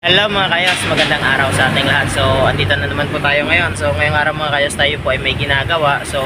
Hello mga kayos, magandang araw sa ating lahat. So, andito na naman po tayo ngayon. So, ngayong araw mga kayos tayo po ay may ginagawa. So,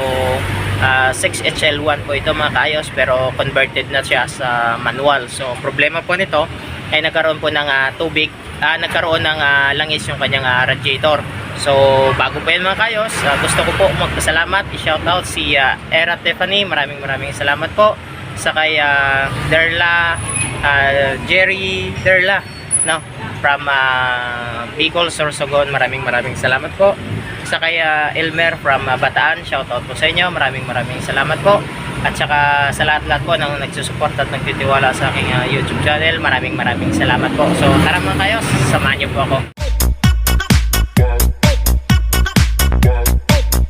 ah, 6HL1 po ito mga kayos pero converted na siya sa manual. So, problema po nito ay nagkaroon po ng ah, tubig, ah, nagkaroon ng ah, langis yung kanyang ah, radiator. So, bago po yan mga kayos, ah, gusto ko po magpasalamat, i-shoutout si ah, Era Tiffany. Maraming maraming salamat po sa kay ah, Derla, ah, Jerry Derla, no? From uh, Bicol, Sorsogon. Maraming maraming salamat po. Sa kay uh, Elmer from uh, Bataan, shoutout po sa inyo. Maraming maraming salamat po. At saka sa lahat-lahat po ng nagsusupport at nagtitiwala sa aking uh, YouTube channel, maraming maraming salamat po. So tara mga kayo, samahan niyo po ako.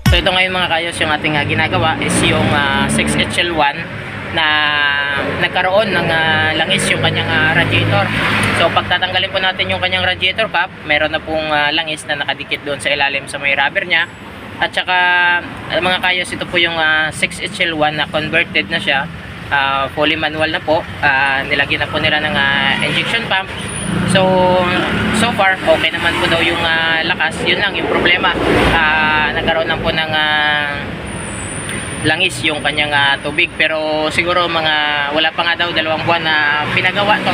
So ito ngayon mga kayos, yung ating uh, ginagawa is yung uh, 6HL1 na nagkaroon ng uh, langis yung kanyang uh, radiator. So pagtatanggalin po natin yung kanyang radiator cap, meron na pong uh, langis na nakadikit doon sa ilalim sa may rubber niya. At saka uh, mga kayos, ito po yung uh, 6HL1 na converted na siya. Uh, fully manual na po. Uh, nilagyan na po nila ng uh, injection pump. So, so far, okay naman po daw yung uh, lakas. Yun lang yung problema. Uh, nagkaroon lang po ng uh, langis yung kanyang ah, tubig. Pero siguro mga wala pa nga daw dalawang buwan na pinagawa to.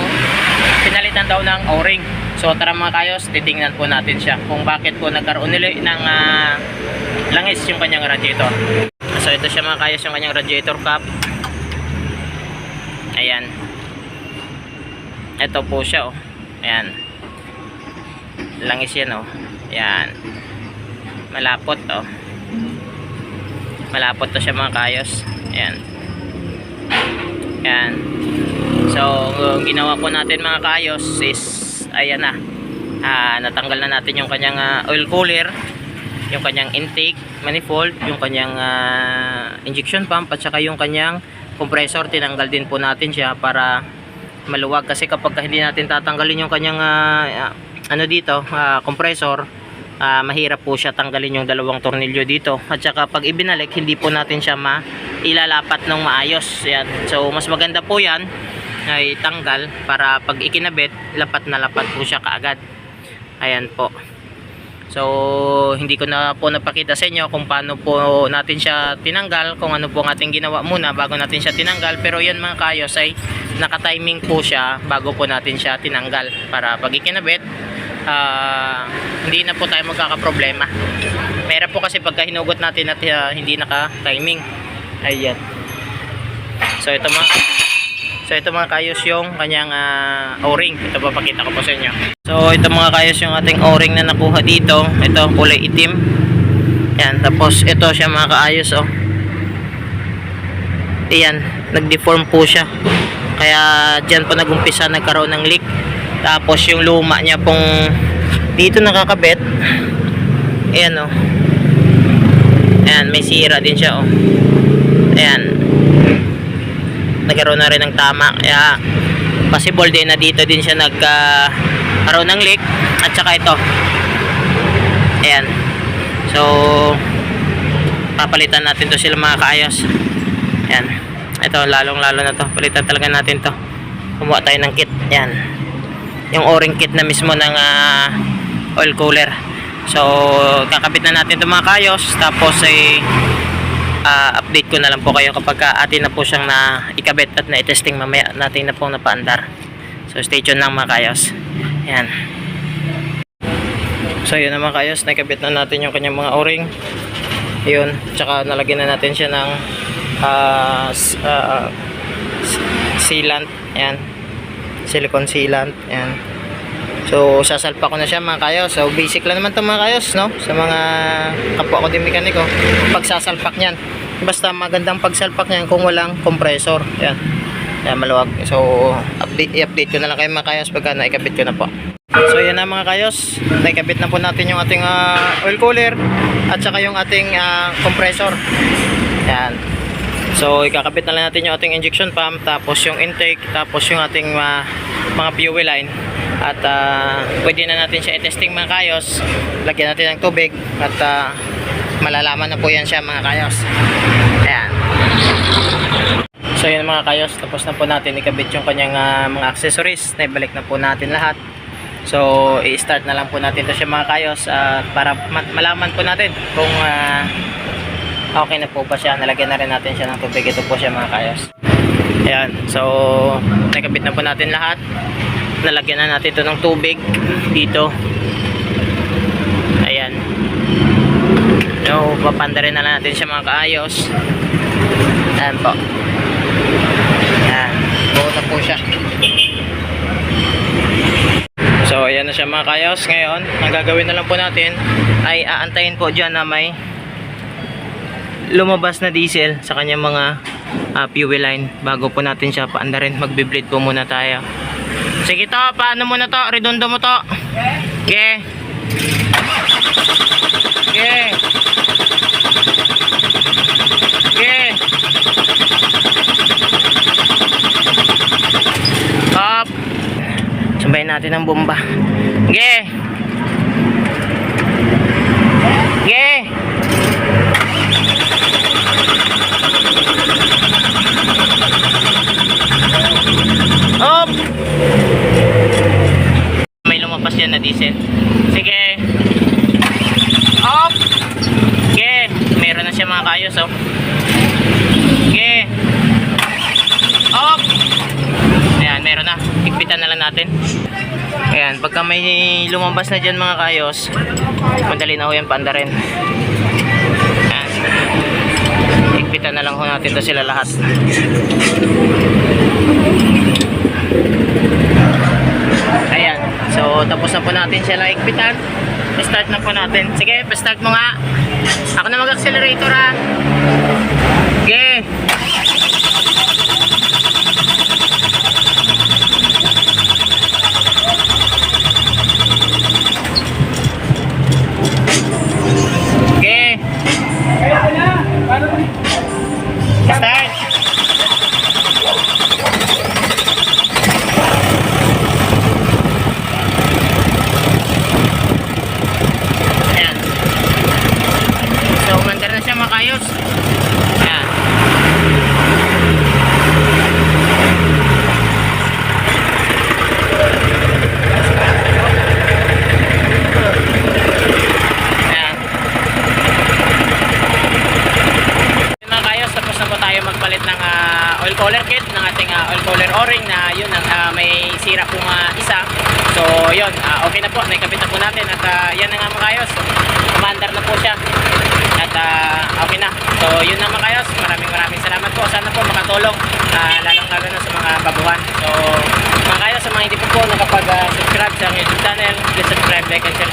Pinalitan daw ng o-ring. So tara mga kayos titingnan po natin siya kung bakit po nagkaroon nila ng ah, langis yung kanyang radiator. So ito siya mga kayos yung kanyang radiator cap. Ayan. Ito po siya oh. Ayan. Langis yan oh. Ayan. Malapot oh malapot to siya mga kayos. Ayan. Ayan. So ang ginawa po natin mga kayos is ayan na. Ah, natanggal na natin yung kanyang ah, oil cooler yung kanyang intake manifold yung kanyang ah, injection pump at saka yung kanyang compressor. Tinanggal din po natin siya para maluwag. Kasi kapag hindi natin tatanggalin yung kanyang ah, ano dito ah, compressor ah, mahirap po siya tanggalin yung dalawang tornilyo dito. At saka pag ibinalik hindi po natin siya ma ilalapat ng maayos. Yan. so mas maganda po yan ay tanggal para pag ikinabit lapat na lapat po siya kaagad. Ayan po. So hindi ko na po napakita sa inyo kung paano po natin siya tinanggal kung ano po ang ating ginawa muna bago natin siya tinanggal. Pero yan mga kayos ay nakatiming po siya bago po natin siya tinanggal. Para pag ikinabit ah, hindi na po tayo magkakaproblema. Meron po kasi pagka hinugot natin at ah, hindi naka-timing. Ayan. So ito mga So ito mga kayos yung kanyang ah, O-ring. Ito papakita ko po sa inyo. So ito mga kayos yung ating O-ring na nakuha dito. Ito kulay itim. Yan. Tapos ito siya mga kaayos oh. Ayan. Nag-deform po siya. Kaya dyan po nagumpisa nagkaroon ng leak. Tapos yung luma niya pong dito nakakabit. Ayan oh. Ayan, may sira din siya oh. Ayan. Nagkaroon na rin ng tama. Kaya possible din na dito din siya nagkaroon ng leak. At saka ito. Ayan. So, papalitan natin to sila mga kaayos. Ayan. Ito, lalong lalo na to. Palitan talaga natin to. Kumuha tayo ng kit. Ayan yung o-ring kit na mismo ng ah, oil cooler. So kakabit na natin itong mga kayos tapos ay ah, update ko na lang po kayo kapag ka atin na po siyang na ikabit at na-testing mamaya natin na pong napaandar. So stay tuned lang mga kayos. Yan so yun na mga kayos. Nakabit na natin yung kanyang mga o-ring. Yun. Tsaka nalagyan na natin siya ng ah, s- sealant. Yan silicone sealant yan so sasalpa ko na siya mga kayos. So basic lang naman to mga kayos no? Sa mga kapwa ko din mekaniko pag sasalpak niyan. Basta magandang pagsalpak niyan kung walang compressor yan yan maluwag. So update i-update ko na lang kayo mga kayos pagka naikabit ko na po. So yan na mga kayos. Naikabit na po natin yung ating ah, oil cooler at saka yung ating ah, compressor. Yan So, ikakabit na lang natin yung ating injection pump, tapos yung intake, tapos yung ating ah, mga fuel line. At ah, pwede na natin siya i-testing mga kayos. Lagyan natin ng tubig at ah, malalaman na po yan siya mga kayos. Ayan. So, yun mga kayos, tapos na po natin ikabit yung kanyang ah, mga accessories. Naibalik na po natin lahat. So, i-start na lang po natin to siya mga kayos at para ma- malaman po natin kung ah, okay na po ba siya. Nalagyan na rin natin siya ng tubig. Ito po siya mga kayos. Ayan. So, nakabit na po natin lahat. Nalagyan na natin ito ng tubig dito. Ayan. So, papanda rin na natin siya mga kaayos. Ayan po. Ayan. Buo na po siya. So, ayan na siya mga kayos. Ngayon, ang gagawin na lang po natin ay aantayin po dyan na may lumabas na diesel sa kanyang mga ah, fuel line bago po natin siya paandarin. Magbe-bleed po muna tayo. Sige to, paano mo na to? Redondo mo to. Okay. Okay. Okay. Up. Sabayin natin ang bomba. Okay. Up. May lumabas yan na diesel. Sige. Up. Sige. Meron na siya mga kayos, oh. Sige. Up. Ayan, meron na. Ikpitan na lang natin. Ayan, pagka may lumabas na dyan mga kayos, madali na ho yan panda rin. Ayan. Ikpitan na lang ho natin to sila lahat. Ayan. So, tapos na po natin sila ikpitan. Start na po natin. Sige, pa-start mo nga. Ako na mag-accelerator ha. Sige. Sige. Start. Ayan. So, umandar na siya makayos. Ayan. Ayan. Mga kayos, tapos na po tayo magpalit ng ah, oil cooler kit ng ating ah, oil cooler o-ring na yun ang ah, may sira pong ah, isa. So yun, ah, okay na po, naikabit na po natin at ah, yan na nga mga kayos. Commander na po siya. At ah, okay na. So yun na mga kayos, maraming maraming salamat po. Sana po makatulong, ah, lalong lalo na sa mga baguhan. So mga kayos, sa mga hindi po po nakapag-subscribe sa ang YouTube channel, please subscribe, like, and share,